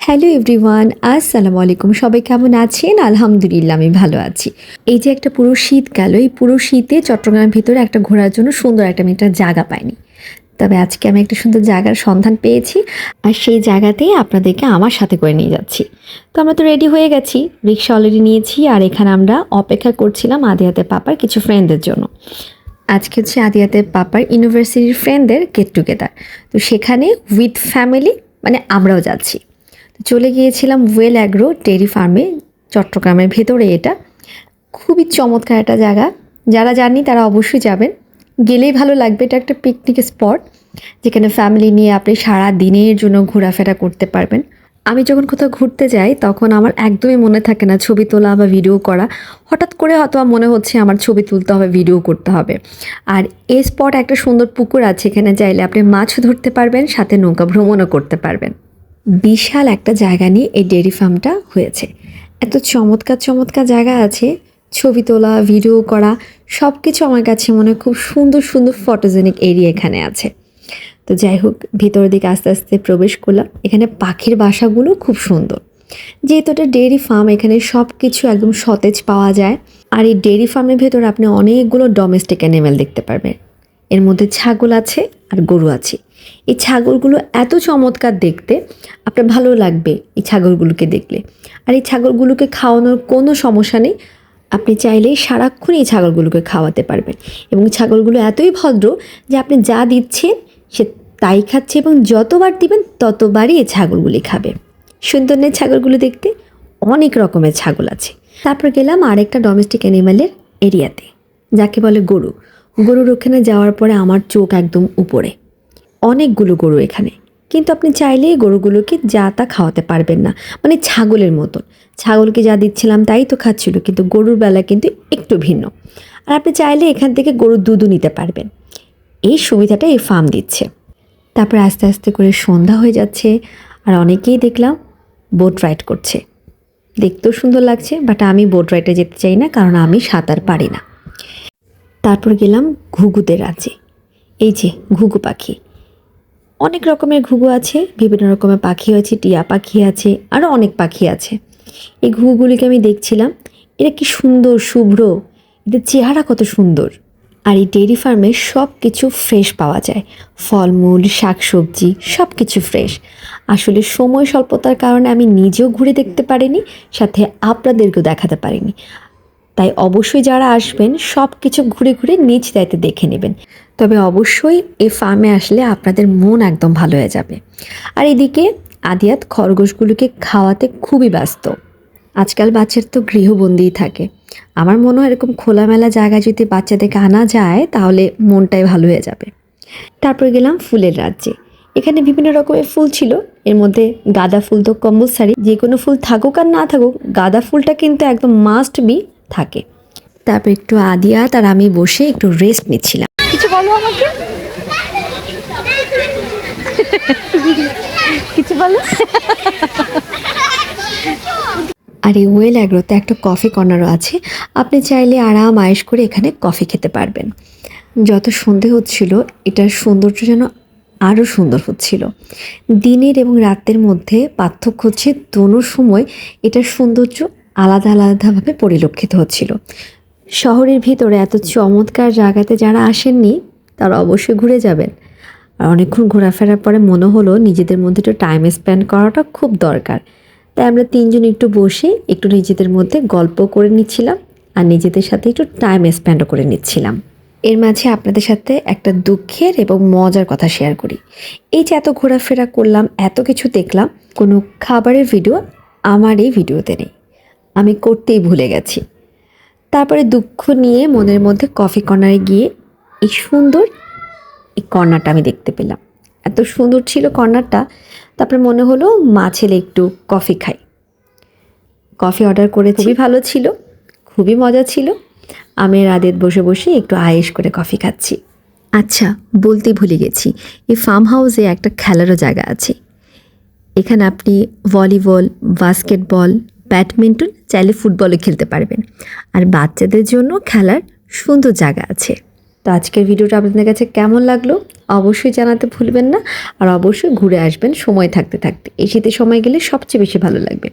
Hello everyone, আসসালামু আলাইকুম। সবাই কেমন আছেন? আলহামদুলিল্লাহ, আমি ভালো আছি। এই যে একটা পুরো শীত গেল, এই পুরো শীতে চট্টগ্রামের ভিতরে একটা ঘোরার জন্য সুন্দর একটা আমি একটা জায়গা পাইনি। তবে আজকে আমি একটা সুন্দর জায়গার সন্ধান পেয়েছি আর সেই জায়গাতেই আপনাদেরকে আমার সাথে করে নিয়ে যাচ্ছি। তো আমরা তো রেডি হয়ে গেছি, রিক্সা অলরেডি নিয়েছি আর এখানে আমরা অপেক্ষা করছিলাম আদি হাতে পাপার কিছু ফ্রেন্ডদের জন্য। আজকে হচ্ছে আদিয়াতে পাপার ইউনিভার্সিটির ফ্রেন্ডদের গেট টুগেদার তো সেখানে উইথ ফ্যামিলি মানে আমরাও যাচ্ছি। চলে গিয়েছিলাম ওয়েল অ্যাগ্রো ডেরি ফার্মে, চট্টগ্রামের ভেতরে এটা। খুবই চমৎকার একটা জায়গা। যারা জানি তারা অবশ্যই যাবেন। গেলেই ভালো লাগবে, এটা একটা পিকনিক স্পট যেখানে ফ্যামিলি নিয়ে আপনি সারা দিনের জন্য ঘোরাফেরা করতে পারবেন। আমি যখন কোথাও ঘুরতে যাই, তখন আমার একদমই মনে থাকে না ছবি তোলা বা ভিডিও করা। হঠাৎ করে হয়তো মনে হচ্ছে আমার ছবি তুলতে হবে ভিডিও করতে হবে। আর এই স্পট একটা সুন্দর পুকুর আছে, এখানে চাইলে আপনি মাছ ধরতে পারবেন, সাথে নৌকা ভ্রমণও করতে পারবেন। বিশাল একটা জায়গা নিয়ে এই ডেয়ারি ফার্মটা হয়েছে। এত চমৎকার চমৎকার জায়গা আছে। ছবি তোলা, ভিডিও করা সব কিছু আমার কাছে মনে হয় খুব সুন্দর সুন্দর ফটোজেনিক এরিয়া এখানে আছে। তো যাই হোক, ভিতরের দিকে আস্তে আস্তে প্রবেশ করলাম। এখানে পাখির বাসাগুলো খুব সুন্দর। যেহেতু এটা ডেয়ারি ফার্ম, এখানে সব কিছু একদম সতেজ পাওয়া যায়। আর এই ডেয়ারি ফার্মের ভেতর আপনি অনেকগুলো ডোমেস্টিক অ্যানিমেল দেখতে পারবেন। এর মধ্যে ছাগল আছে আর গরু আছে। এই ছাগলগুলো এত চমৎকার দেখতে, আপনার ভালো লাগবে এই ছাগলগুলোকে দেখলে। আর এই ছাগলগুলোকে খাওয়ানোর কোনো সমস্যা নেই, আপনি চাইলেই সারাক্ষণ এই ছাগলগুলোকে খাওয়াতে পারবেন। এবং ছাগলগুলো এতই ভদ্র যে আপনি যা দিচ্ছেন, সে তাই খাচ্ছে এবং যতবার দিবেন, ততবারই এই ছাগলগুলি খাবে। সুন্দর নেই ছাগলগুলো দেখতে অনেক রকমের ছাগল আছে। তারপর গেলাম আরেকটা ডোমেস্টিক অ্যানিমালের এরিয়াতে, যাকে বলে গরু। গরুর ওখানে যাওয়ার পরে আমার চোখ একদম উপরে। অনেকগুলো গরু এখানে। কিন্তু আপনি চাইলেই গরুগুলোকে যা তা খাওয়াতে পারবেন না। মানে ছাগলের মতন। ছাগলকে যা দিচ্ছিলাম তাই তো খাচ্ছিল, কিন্তু গরুর বেলা কিন্তু একটু ভিন্ন। আর আপনি চাইলে এখান থেকে গরুর দুধও নিতে পারবেন। এই সুবিধাটা এই ফার্ম দিচ্ছে। তারপর আস্তে আস্তে করে সন্ধ্যা হয়ে যাচ্ছে আর অনেকেই দেখলাম বোট রাইড করছে। দেখতেও সুন্দর লাগছে বাট আমি বোট রাইডে যেতে চাই না, কারণ আমি সাঁতার পারি না। তারপর গেলাম ঘুঘুদের রাজ্যে। এই যে ঘুঘু পাখি। অনেক রকমের ঘুঘু আছে, বিভিন্ন রকমের পাখি আছে, টিয়া পাখি আছে আরও অনেক পাখি আছে। এই ঘুঘুগুলিকে আমি দেখছিলাম, এরা কি সুন্দর, শুভ্র, এদের চেহারা কত সুন্দর। আর এই ডেয়ারি ফার্মে সব কিছু ফ্রেশ পাওয়া যায়। ফলমূল, শাকসবজি সব কিছু ফ্রেশ। আসলে সময় স্বল্পতার কারণে আমি নিজেও ঘুরে দেখতে পারিনি, সাথে আপনাদেরকেও দেখাতে পারিনি। তাই অবশ্যই যারা আসবেন সব কিছু ঘুরে ঘুরে নিজ দায়িত্বে দেখে নেবেন। তবে অবশ্যই এই ফার্মে আসলে আপনাদের মন একদম ভালো হয়ে যাবে। আর এদিকে আদিয়াত খরগোশগুলোকে খাওয়াতে খুবই ব্যস্ত। আজকাল বাচ্চার তো গৃহবন্দিই থাকে। আমার মনে হয় এরকম খোলামেলা জায়গায় যদি বাচ্চাদেরকে আনা যায়, তাহলে মনটাই ভালো হয়ে যাবে। তারপর গেলাম ফুলের রাজ্যে। এখানে বিভিন্ন রকমের ফুল ছিল। এর মধ্যে গাঁদা ফুল তো কম্পালসারি যে কোনো ফুল থাকুক আর না থাকুক, গাঁদা ফুলটা কিন্তু একদম মাস্ট বি থাকে। তারপর একটু আদিয়াত আর আমি বসে একটু রেস্ট নিচ্ছিলাম। কিছু বলো আমাকে? কিছু বলো? আর এই ওয়েল অ্যাগ্রোতে একটা কফি কর্নারও আছে। আপনি চাইলে আরাম আয়েস করে এখানে কফি খেতে পারবেন। যত সন্ধে হচ্ছিল এটার সৌন্দর্য যেন আরও সুন্দর হচ্ছিল। দিনের এবং রাতের মধ্যে পার্থক্য হচ্ছে দোনো সময় এটার সৌন্দর্য আলাদা আলাদাভাবে পরিলক্ষিত হচ্ছিল। শহরের ভিতরে এত চমৎকার জায়গাতে যারা আসেননি, তারা অবশ্যই ঘুরে যাবেন। আর অনেকক্ষণ ঘোরাফেরার পরে মনে হলো নিজেদের মধ্যে একটু টাইম স্পেন্ড করাটা খুব দরকার। তাই আমরা তিনজন একটু বসে একটু নিজেদের মধ্যে গল্প করে নিচ্ছিলাম আর নিজেদের সাথে একটু টাইম স্পেন্ডও করে নিচ্ছিলাম। এর মাঝে আপনাদের সাথে একটা দুঃখের এবং মজার কথা শেয়ার করি। এই যে এত ঘোরাফেরা করলাম, এত কিছু দেখলাম, কোনো খাবারের ভিডিও আমার এই ভিডিওতে নেই। আমি করতেই ভুলে গেছি। তারপরে দুঃখ নিয়ে মনের মধ্যে কফি কর্নারে গিয়ে এই সুন্দর এই কর্নারটা আমি দেখতে পেলাম। এত সুন্দর ছিল কর্নারটা তারপরে মনে হলো মা ছেলে একটু কফি খাই কফি অর্ডার করে খুবই ভালো ছিল। খুবই মজা ছিল। আমি রাদের বসে বসে একটু আয়েস করে কফি খাচ্ছি। আচ্ছা বলতে ভুলে গেছি। এই ফার্ম হাউসে একটা খেলারও জায়গা আছে। এখানে আপনি ভলিবল বাস্কেটবল ব্যাডমিন্টন, চাইলে ফুটবলে খেলতে পারবেন। আর বাচ্চাদের জন্য খেলার সুন্দর জায়গা আছে। তো আজকের ভিডিওটা আপনাদের কাছে কেমন লাগল অবশ্যই জানাতে ভুলবেন না। আর অবশ্যই ঘুরে আসবেন সময় থাকতে থাকতে। এই শীতের সময় গেলে সবচেয়ে বেশি ভালো লাগবে।